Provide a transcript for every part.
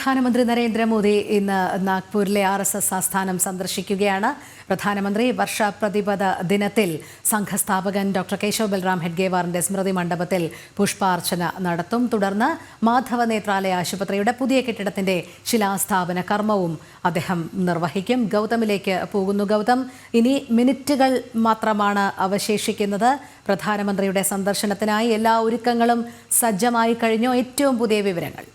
പ്രധാനമന്ത്രി നരേന്ദ്രമോദി ഇന്ന് നാഗ്പൂരിലെ R S S ആസ്ഥാനം സന്ദർശിക്കുകയാണ്. പ്രധാനമന്ത്രി വർഷപ്രതിപദ ദിനത്തിൽ സംഘസ്ഥാപകൻ ഡോക്ടർ കേശവ് ബൽറാം ഹെഡ്ഗേവാറിന്റെ സ്മൃതി മണ്ഡപത്തിൽ പുഷ്പാർച്ചന നടത്തും. തുടർന്ന് മാധവ നേത്രാലയ ആശുപത്രിയുടെ പുതിയ കെട്ടിടത്തിന്റെ ശിലാസ്ഥാപന കർമ്മവും അദ്ദേഹം നിർവഹിക്കും. ഗൗതമിലേക്ക് പോകുന്നു. ഗൗതം ഇനി മിനിറ്റുകൾ മാത്രമാണ് അവശേഷിക്കുന്നത്. പ്രധാനമന്ത്രിയുടെ സന്ദർശനത്തിനായി എല്ലാ ഒരുക്കങ്ങളും സജ്ജമായി കഴിഞ്ഞോ. ഏറ്റവും പുതിയ വിവരങ്ങൾ.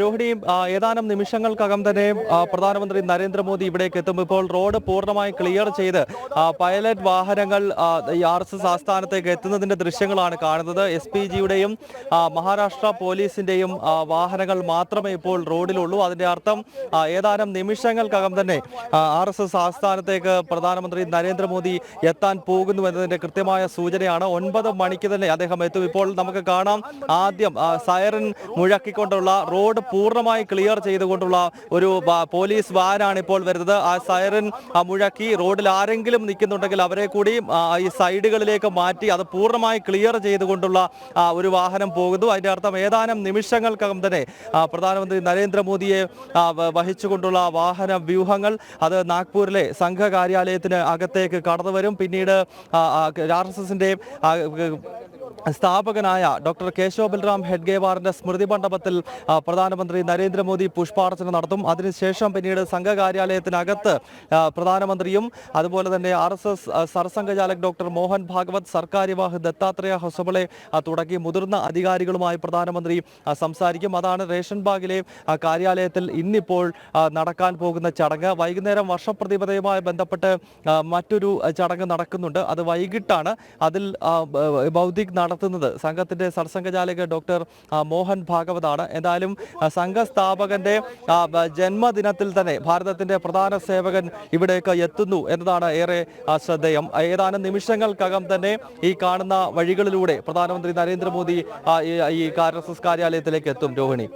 രോഹിണി ഏതാനും നിമിഷങ്ങൾക്കകം തന്നെ പ്രധാനമന്ത്രി നരേന്ദ്രമോദി ഇവിടേക്ക് എത്തും. ഇപ്പോൾ റോഡ് പൂർണമായി ക്ലിയർ ചെയ്ത് പൈലറ്റ് വാഹനങ്ങൾ ആർ എസ് എസ് ആസ്ഥാനത്തേക്ക് എത്തുന്നതിന്റെ ദൃശ്യങ്ങളാണ് കാണുന്നത്. എസ് പി ജിയുടെയും മഹാരാഷ്ട്ര പോലീസിന്റെയും വാഹനങ്ങൾ മാത്രമേ ഇപ്പോൾ റോഡിലുള്ളൂ. അതിന്റെ അർത്ഥം ഏതാനും നിമിഷങ്ങൾക്കകം തന്നെ ആർ എസ് എസ് ആസ്ഥാനത്തേക്ക് പ്രധാനമന്ത്രി നരേന്ദ്രമോദി എത്താൻ പോകുന്നു എന്നതിന്റെ കൃത്യമായ സൂചനയാണ്. ഒൻപത് മണിക്ക് തന്നെ അദ്ദേഹം എത്തും. ഇപ്പോൾ നമുക്ക് കാണാം ആദ്യം സൈറൻ മുഴക്കിക്കൊണ്ടുള്ള റോഡ് പൂർണമായി ക്ലിയർ ചെയ്തുകൊണ്ടുള്ള ഒരു പോലീസ് വാനാണ് ഇപ്പോൾ വരുന്നത്. ആ സൈറൻ മുഴക്കി റോഡിൽ ആരെങ്കിലും നിൽക്കുന്നുണ്ടെങ്കിൽ അവരെ കൂടി ഈ സൈഡുകളിലേക്ക് മാറ്റി അത് പൂർണമായി ക്ലിയർ ചെയ്തുകൊണ്ടുള്ള ഒരു വാഹനം പോകുന്നു. അതിന്റെ അർത്ഥം ഏതാനും നിമിഷങ്ങൾക്കകം തന്നെ പ്രധാനമന്ത്രി നരേന്ദ്രമോദിയെ വഹിച്ചുകൊണ്ടുള്ള വാഹന വ്യൂഹങ്ങൾ അത് നാഗ്പൂരിലെ സംഘ കാര്യാലയത്തിന് അകത്തേക്ക് കടന്നു വരും പിന്നീട് ആർ എസ് എസിന്റെ സ്ഥാപകനായ ഡോക്ടർ കേശവ ബൽറാം ഹെഡ്ഗേവാറിന്റെ സ്മൃതി മണ്ഡപത്തിൽ പ്രധാനമന്ത്രി നരേന്ദ്രമോദി പുഷ്പാർച്ചന നടത്തും. അതിനുശേഷം പിന്നീട് സംഘകാര്യാലയത്തിനകത്ത് പ്രധാനമന്ത്രിയും അതുപോലെ തന്നെ R S S Sarsanghchalak doctor Mohan Bhagwat Sarkaryavah Dattatreya Hosabale തുടങ്ങി മുതിർന്ന അധികാരികളുമായി പ്രധാനമന്ത്രി സംസാരിക്കും. അതാണ് റേഷൻ ബാഗിലെ കാര്യാലയത്തിൽ ഇന്നിപ്പോൾ നടക്കാൻ പോകുന്ന ചടങ്ങ്. വൈകുന്നേരം വർഷപ്രതിപതയുമായി ബന്ധപ്പെട്ട് മറ്റൊരു ചടങ്ങ് നടക്കുന്നുണ്ട്. അത് വൈകിട്ടാണ്. അതിൽ ബൗദ്ധിക് നടത്തുന്നത്. സംഘത്തിന്റെ സർസംഘചാലക ഡോക്ടർ മോഹൻ ഭാഗവതാണ്. എന്തായാലും സംഘസ്ഥാപകന്റെ ജന്മദിനത്തിൽ തന്നെ ഭാരതത്തിന്റെ പ്രധാന സേവകൻ ഇവിടേക്ക് എത്തുന്നു എന്നതാണ് ഏറെ ശ്രദ്ധേയം. ഏതാനും നിമിഷങ്ങൾക്കകം തന്നെ ഈ കാണുന്ന വഴികളിലൂടെ പ്രധാനമന്ത്രി നരേന്ദ്രമോദി ഈ ആർ എസ് എസ് കാര്യാലയത്തിലേക്ക് എത്തും. രോഹിണി.